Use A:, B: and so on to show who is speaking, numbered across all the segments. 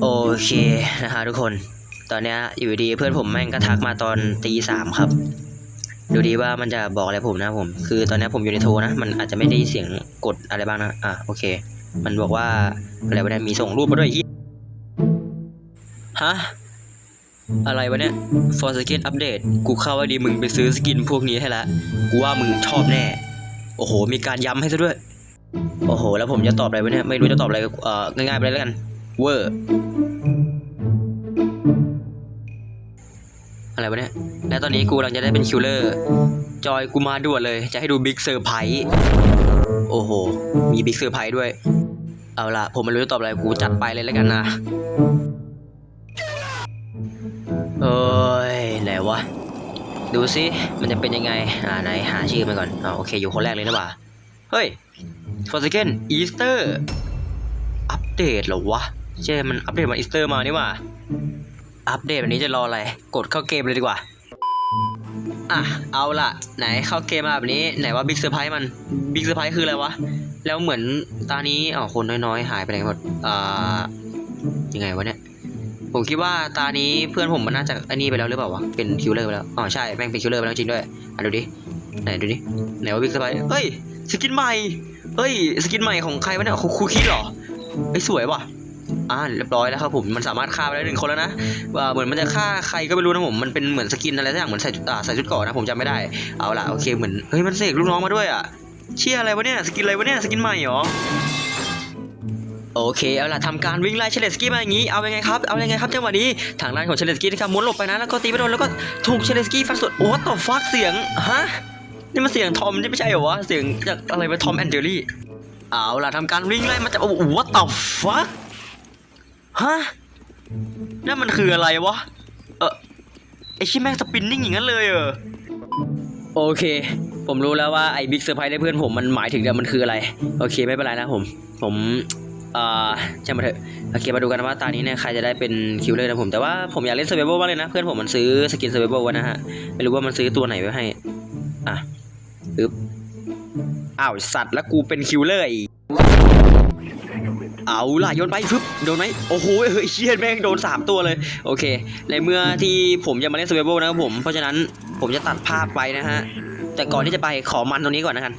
A: โอเคนะฮะทุกคน ตอนนี้อยู่ดีเพื่อนผมแม่งก็ทักมาตอนตีสามครับ ดูดีว่ามันจะบอกอะไรผมนะผม คือตอนนี้ผมอยู่ในโทรนะ มันอาจจะไม่ได้เสียงกดอะไรบ้างนะ อะโอเค มันบอกว่าอะไรวะเนี่ยมีส่งรูปมาด้วยฮะ อะไรวะเนี่ย for skin update กูเข้าว่าดีมึงไปซื้อสกินพวกนี้ให้ละ กูว่ามึงชอบแน่ โอ้โห มีการย้ำให้ซะด้วย โอ้โห แล้วผมจะตอบอะไรวะเนี่ย ไม่รู้จะตอบอะไร เอ่อ ง่ายๆไปเลยแล้วกัน เวอร์อะไรวะเนี่ย และตอนนี้กูกำลังจะได้เป็นคิลเลอร์ จอยกูมาด่วนเลย จะให้ดูบิ๊กเซอร์ไพรส์โอ้โห มีบิ๊กเซอร์ไพรส์ด้วย เอาล่ะ ผมไม่รู้จะตอบอะไรกูจัดไปเลยแล้วกันนะเอ้ยไหนวะ ดูสิ มันจะเป็นยังไง อ่าไหนหาชื่อมันก่อนอ่าโอเค อยู่คนแรกเลยนะบ่าเฮ้ยฟอร์สเกนอีสเตอร์ อัปเดตเหรอวะ เช่มันอัปเดตมาอีสเตอร์มานี่ว่า อัปเดตแบบนี้จะรออะไร กดเข้าเกมเลยดีกว่า อะ เอาละไหนเข้าเกมมาแบบนี้ ไหนว่าบิ๊กเซอร์ไพรส์มัน บิ๊กเซอร์ไพรส์คืออะไรวะ แล้วเหมือนตานี้อ๋อคนน้อยๆ หายไปไหนหมด อ่า ยังไงวะเนี่ย ผมคิดว่าตานี้เพื่อนผมมันน่าจะอันนี้ไปแล้วหรือเปล่าวะ เป็นคิลเลอร์ไปแล้ว อ๋อใช่ แม่งเป็นคิลเลอร์ไปแล้วจริงด้วย อะดูดิ ไหนดูดิ ไหนว่าบิ๊กเซอร์ไพรส์เฮ้ย สกินใหม่ เฮ้ย สกินใหม่ของใครวะเนี่ยคูคูคิดเหรอเฮ้สวยว่ะ อ่าเรียบร้อยแล้วครับผมมันสามารถฆ่าไปได้หนึ่งคนแล้วนะว่าเหมือนมันจะฆ่าใครก็ไม่รู้นะผมมันเป็นเหมือนสกินอะไรสักอย่างเหมือนใส่อ่าใส่ชุดเก่อนนะผมจำไม่ได้เอาล่ะโอเคเหมือนเฮ้ยมันเสกลูกน้องมาด้วยอะเชี่ยอะไรวะเนี่ยสกินอะไรวะเนี่ยสกินใหม่เหรอโอเคเอาล่ะทำการวิ่งไล่เชลสกี้มาอย่างนี้เอายังไงครับเอายังไงครับจังหวะนี้ทางด้านของเชลสกี้นะครับม้วนหลบไปนะแล้วก็ตีไปโดนแล้วก็ถูกเชลสกี้ฟันสวนโอ้ต่อฟักเสียงฮะนี่มันเสียงทอมนี่ไม่ใช่เหรอวะเสียงจากอะไรไปทอมแอนเจอรี่เอาล่ะทำการวิ่งไล่มาจากโอ้โห what the fuck ฮะนั่นมันคืออะไรวะ เออไอชิแม่งสปินนิ่งอย่างนั้นเลยเออโอเค ผมรู้แล้วว่าไอ้บิ๊กเซอร์ไพรส์ในเพื่อนผมมันหมายถึงเนี่ยมันคืออะไร โอเคไม่เป็นไรนะผม ผมอ่อช่างมาเถอะโอเคมาดูกันว่าตอนนี้เนี่ยใครจะได้เป็นคิวเลอร์นะผมแต่ว่าผมอยากเล่นเซอร์ไ a เบิลมากเลยนะเพื่อนผมมันซื้อสกินเซอร์ไ a เบิลไว้นะฮะไม่รู้ว่ามันซื้อตัวไหนไว้ให้อะปึ๊บอ้าวสัตว์แล้วกูเป็นคิวเลอร์อีก เอาล่ะโยนไปฟึบโดนไหมโอ้โหเฮ้ยเชียแม่งโดนสามตัวเลย โอเค ในเมื่อที่ผมจะมาเล่น s เ r v เบิลนะครับผม เพราะฉะนั้นผมจะตัดภาพไปนะฮะ แต่ก่อนที่จะไปขอมันตรงนี้ก่อนนะกัน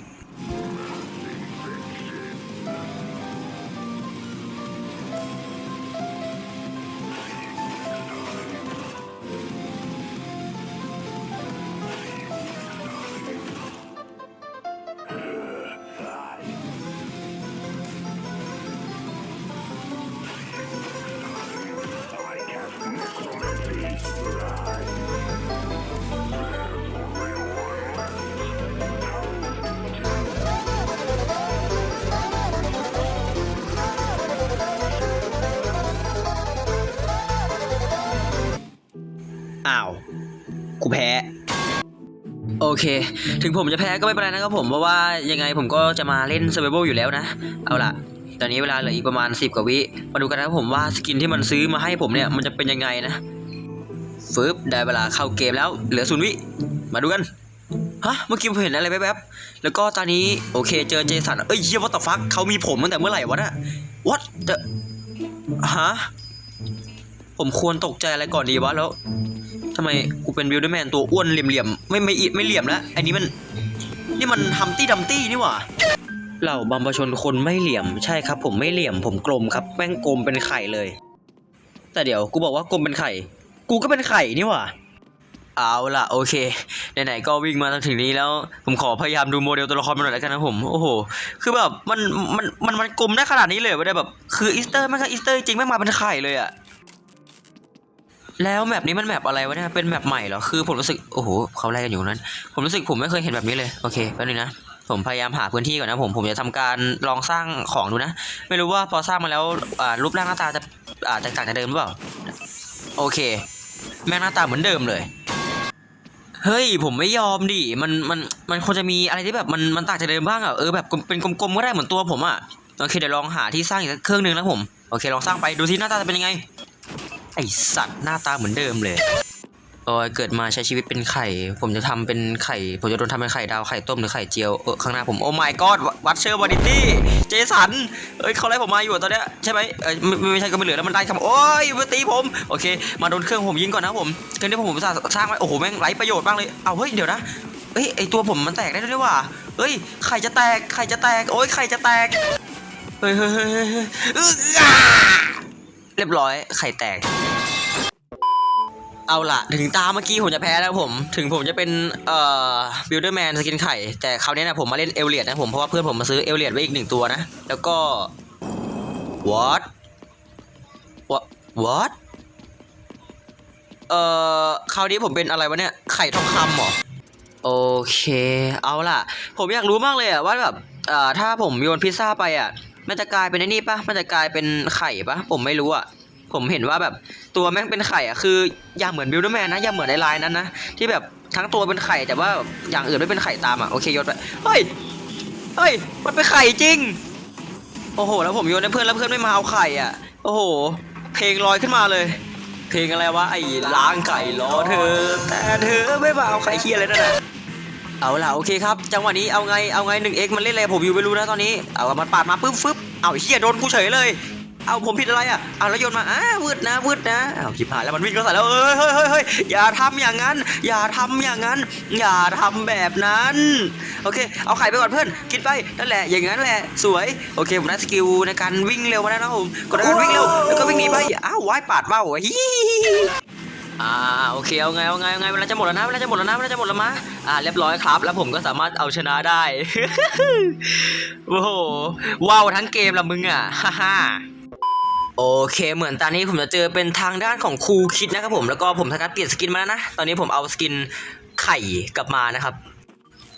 A: เค ถึงผมจะแพ้ก็ไม่เป็นไรนะครับผม เพราะว่ายังไงผมก็จะมาเล่น s เ r v เบิลอยู่แล้วนะ เอาล่ะ ตอนนี้เวลาเหลืออีกประมาณ 10 กว่าวิ มาดูกันนะครับผมว่าสกินที่มันซื้อมาให้ผมเนี่ยมันจะเป็นยังไงนะฟึบได้เวลาเข้าเกมแล้วเหลือศูนย์วิ มาดูกัน ฮะ เมื่อกี้ผมเห็นอะไรแป๊บๆ แล้วก็ตอนนี้โอเคเจอเจสัน เอ้ยเฮียวัตฟักเขามีผมตั้งแต่เมื่อไหร่วะน่ะ what the ฮะ ผมควรตกใจอะไรก่อนดีวะแล้ว ทำไมกูเป็นบิลด์แมนตัวอ้วนเหลี่ยมๆไม่ไม่ไม่เหลี่ยมแล้วอันนี้มันนี่มันฮัมตี้ดัมตี้นี่หว่าเหล่าบัมพชนคนไม่เหลี่ยมใช่ครับ ผมไม่เหลี่ยมผมกลมครับแป้งกลมเป็นไข่เลย แต่เดี๋ยวกูบอกว่ากลมเป็นไข่ กูก็เป็นไข่นี่หว่าเอาล่ะโอเคไหนๆก็วิ่งมาถึงนี้แล้ว ผมขอพยายามดูโมเดลตัวละครมาหน่อยแล้วกันนะผมโอ้โหคือแบบมันมันมันมันกลมได้ขนาดนี้เลยไม่ได้แบบคืออีสเตอร์แม่งก็อีสเตอร์จริงแม่งมาเป็นไข่เลยอะ แล้วแมปนี้มันแมปอะไรวะเนี่ย เป็นแมปใหม่เหรอ คือผมรู้สึก โอ้โหเขาไล่กันอยู่นั้น ผมรู้สึกผมไม่เคยเห็นแบบนี้เลย โอเคแป๊บนึงนะ ผมพยายามหาพื้นที่ก่อนนะผม ผมจะทำการลองสร้างของดูนะ ไม่รู้ว่าพอสร้างมาแล้วอ่ารูปร่างหน้าตาจะอ่าแตกต่างจากเดิมหรือเปล่า โอเค แม่งหน้าตาเหมือนเดิมเลย เฮ้ย ผมไม่ยอมดิ มัน มัน มันควรจะมีอะไรที่แบบมัน มันต่างจากเดิมบ้างอะ เออแบบเป็นกลมๆก็ได้เหมือนตัวผมอะ โอเคเดี๋ยวลองหาที่สร้างอีกเครื่องหนึงแล้วผม โอเคลองสร้างไปดูที่หน้าตาจะเป็นยังไง ไอสัตว์หน้าตาเหมือนเดิมเลยโอ้ยเกิดมาใช้ชีวิตเป็นไข่ ผมจะทำเป็นไข่ ผมจะโดนทำเป็นไข่ดาวไข่ต้มหรือไข่เจียวเออข้างหน้าผมโอ้ my god วัตเชอร์วานิตี้เจสันเอ้ยเขาไล่ผมมาอยู่ตอนเนี้ยใช่ไหมเอ้ยไม่ไม่ใช่ก็ไม่เหลือแล้วมันได้คำโอ้ยมาตีผมโอเค มาโดนเครื่องผมยิงก่อนนะผมเครื่องที่ผมสร้างสร้างไว้โอ้โหแม่งไร้ประโยชน์มากเลยเอาเฮ้ยเดี๋ยวนะเฮ้ยไอตัวผมมันแตกได้ด้วยว่ะเฮ้ยไข่จะแตกไข่จะแตกโอ้ยไข่จะแตกเฮ้ยเฮ้ยเฮ้ยเฮ้ย เรียบร้อยไข่แตก เอาละถึงตาเมื่อกี้ผมจะแพ้แล้วผม ถึงผมจะเป็นเอ่อบิลเดอร์แมนสกินไข่ แต่คราวนี้นะผมมาเล่นเอลเลียดนะผม เพราะว่าเพื่อนผมมาซื้อเอลเลียดไว้อีกหนึ่งตัวนะ แล้วก็ what what what เอ่อคราวนี้ผมเป็นอะไรวะเนี่ย ไข่ทองคำเหรอ โอเค เอาล่ะ ผมอยากรู้มากเลยอะว่าแบบเอ่อถ้าผมโยนพิซซ่าไปอะ มันจะกลายเป็นไอ้นี่ปะมันจะกลายเป็นไข่ปะผมไม่รู้อะผมเห็นว่าแบบตัวแม่งเป็นไข่อะคืออย่างเหมือนบิลด์แมนนะอย่างเหมือนในไลน์นั้นนะที่แบบทั้งตัวเป็นไข่แต่ว่าอย่างอื่นไม่เป็นไข่ตามอะโอเคยนไปเฮ้ยเฮ้ยมันเป็นไข่จริง โอ้โห แล้วผมโยนให้เพื่อนแล้วเพื่อนไม่มาเอาไข่อะโอ้โห เพลงลอยขึ้นมาเลย เพลงอะไรวะไอ้ล้างไก่รอเธอ แต่เธอไม่มาเอาไข่เคียอะไรนั่นแหละ เอาล่ะโอเคครับจังหวะนี้เอาไงเอาไงหนึ่งเอ็กมันเล่นอะไรผมอยู่ไม่รู้นะตอนนี้เอามันปาดมาปึ๊บฟึบเอาไอ้เฮียโดนกูเฉยเลย เอาผมผิดอะไรอะเอาแล้วโยนมาอ้าวืดนะวืดนะเอาชิบหายแล้วมันวิ่งเข้าใส่แล้วเอ้ยเฮ้ยเฮ้ยเฮ้ยอย่าทำอย่างนั้น อย่าทำอย่างนั้น อย่าทำแบบนั้นโอเคเอาไข่ไปก่อนเพื่อนกินไปนั่นแหละอย่างนั้นแหละสวยโอเคผมได้สกิลในการวิ่งเร็วมาแล้วนะผมกดการวิ่งเร็วแล้วก็วิ่งหนีไปอ้าววายปาดเบ้าฮิ อ่าโอเคเอาไงเอาไงเอาไงเวลาจะหมดแล้วนะเวลาจะหมดแล้วนะเวลาจะหมดแล้วมะอ่าเรียบร้อยครับ แล้วผมก็สามารถเอาชนะได้ โอ้โหว้าวทั้งเกมละมึงอะฮ่าฮ่าโอเคเหมือนตอนนี้ผมจะเจอเป็นทางด้านของครูคิดนะครับผมแล้วก็ผมทำการเปลี่ยนสกินมาแล้วนะตอนนี้ผมเอาสกินไข่กลับมานะครับ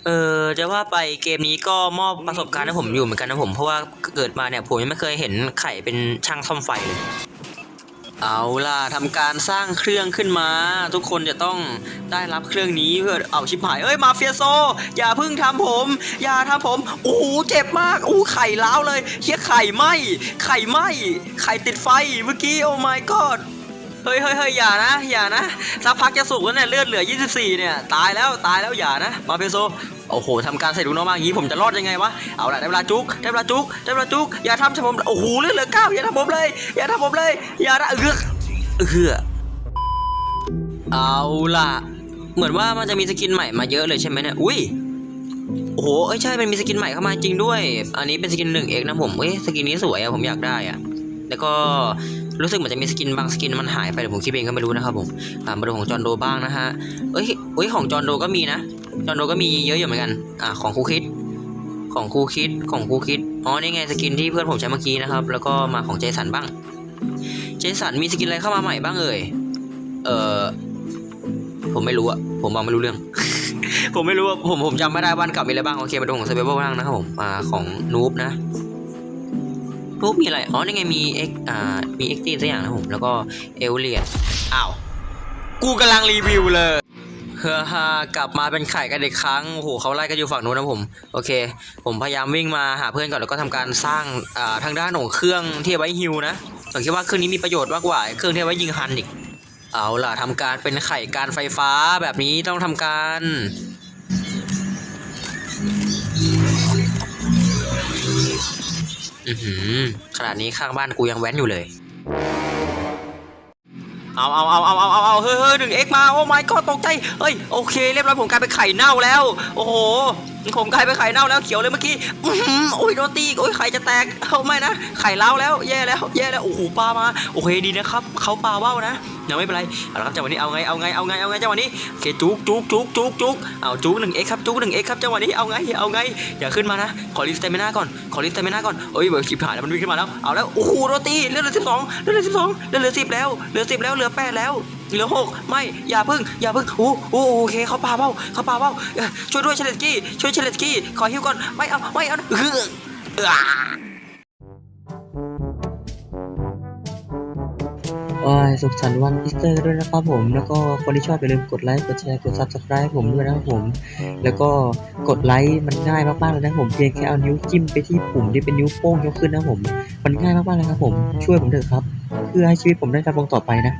A: เออจะว่าไปเกมนี้ก็มอบประสบการณ์ให้ผมอยู่เหมือนกันนะผมเพราะว่าเกิดมาเนี่ยผมยังไม่เคยเห็นไข่เป็นช่างซ่อมไฟเลย เอาล่ะทำการสร้างเครื่องขึ้นมา ทุกคนจะต้องได้รับเครื่องนี้เพื่อเอาชิบหายเอ้ยมาเฟียโซ อย่าพึ่งทำผม อย่าทำผมโอ้โหเจ็บมากโอ้ไข่ล้าวเลยเฮียไข่ไหมไข่ไหมไข่ติดไฟเมื่อกี้โอ้ my god เฮ้ยเฮ้ยเฮ้ยอย่านะ อย่านะ สักพักจะสุกแล้วเนี่ยเลือดเหลือ 24 เนี่ย ตายแล้ว ตายแล้ว อย่านะ มาเฟโซ โอ้โหทำการใส่ลูน้องมาอย่างนี้ผมจะรอดยังไงวะ เอาล่ะได้เวลาจุก ได้เวลาจุก ได้เวลาจุก อย่าทำใส่ผม โอ้โห เลือดเหลือเก้าอย่าทำผมเลย อย่าทำผมเลย อย่านะเอือกเอือเอาล่ะ เหมือนว่ามันจะมีสกินใหม่มาเยอะเลยใช่ไหมเนี่ย อุ้ยโอ้โหเอ้ยใช่ มันมีสกินใหม่เข้ามาจริงด้วย อันนี้เป็นสกินหนึ่งเอกนะผม เอ้ย สกินนี้สวยอะผมอยากได้อะแล้วก็ รู้สึกเหมือนจะมีสกินบางสกินมันหายไปแต่ผมคิดเองก็ไม่รู้นะครับผมอ่ามาดูของจอห์นโดบ้างนะฮะเอ้ยเอ้ยของจอห์นโดก็มีนะจอห์นโดก็มีเยอะอยู่เหมือนกันอ่าของครูคิดของครูคิดของครูคิดอ๋อนี่ไงสกินที่เพื่อนผมใช้เมื่อกี้นะครับ แล้วก็มาของเจสันบ้าง เจสันมีสกินอะไรเข้ามาใหม่บ้างเอ่ยเออผมไม่รู้อะผมมองไม่รู้เรื่อง ผมไม่รู้อะผมผมจำไม่ได้บ้านเก่ามีอะไรบ้างโอเคมาดูของเซเบอร์บ้างนะครับผมอ่าของนูบนะ นูบมีอะไร อ๋อ นี่ไงมีเอ็กอ่า มีเอ็กตีสักอย่างนะผม แล้วก็เอลเลียอ้าว กูกำลังรีวิวเลยเฮ้อฮ่ากลับมาเป็นไข่กันอีกครั้ง โอ้โหเขาไล่กันอยู่ฝั่งนู้นนะผม โอเค ผมพยายามวิ่งมาหาเพื่อนก่อนแล้วก็ทำการสร้างอ่าทางด้านของเครื่องที่เอาไว้ฮิวนะผมคิดว่าเครื่องนี้มีประโยชน์มากกว่าเครื่องที่เอาไว้ยิงฮันอีก เอาล่ะทำการเป็นไข่การไฟฟ้าแบบนี้ต้องทำการ อือหือขนาดนี้ข้างบ้านกูยังแว้นอยู่เลย เอาเอาเอาเอาเอาเอาเอาเฮ้ยเฮ้ยหนึ่งเอ็กมา โอ้ไม่ก็ตกใจ เฮ้ย โอเค เรียบร้อยผมกลายเป็นไข่เน่าแล้ว โอ้โห ผมกลายเป็นไข่เน่าแล้วเขียวเลยเมื่อกี้อื้อโอ้ยโดนตีโอ้ยไข่จะแตกเอาไม่นะไข่เล้าแล้วแย่แล้วแย่แล้วโอ้โหปลามาโอเคดีนะครับเขาปลาว่าวนะยังไม่เป็นไรเอาละครับจังหวะนี้เอาไงเอาไงเอาไงเอาไงจังหวะนี้โอเคจุกจุกจุกจุกจุกเอาจุกหนึ่งเอ็กครับจุกหนึ่งเอ็กครับจังหวะนี้เอาไงเอาไงอย่าขึ้นมานะขอรีสเตมิน่าก่อนขอรีสเตมิน่าก่อนเอ้ยเบอร์ชิบหายแล้วมันวิ่งขึ้นมาแล้วเอาแล้วโอ้โหโดนตีเลือดเหลือสิบสองเลือดเหลือสิบสองเลือดเหลือสิบแล้วเหลือสิบแล้วเหลือแปดแล้ว เหลือหกไม่อย่าพึ่งอย่าพึ่งโอ้โอ้โอเคเขาปาเบ้าเขาปาเบ้าช่วยด้วยเชลเลตกี้ช่วยเชลเลตกี้ขอฮิวก่อนไม่เอาไม่เอาเออเออ
B: โอ้ยสุขสันต์วันอีสเตอร์ด้วยนะครับผม แล้วก็คนที่ชอบอย่าลืมกดไลค์กดแชร์กด subscribe ผมด้วยนะครับผม แล้วก็กดไลค์มันง่ายมากๆเลยนะครับผมเพียงแค่เอานิ้วจิ้มไปที่ปุ่มที่เป็นนิ้วโป้งยกขึ้นนะครับผม มันง่ายมากๆเลยครับผมช่วยผมเถอะครับ เพื่อให้ชีวิตผมได้ดำรงต่อไปนะ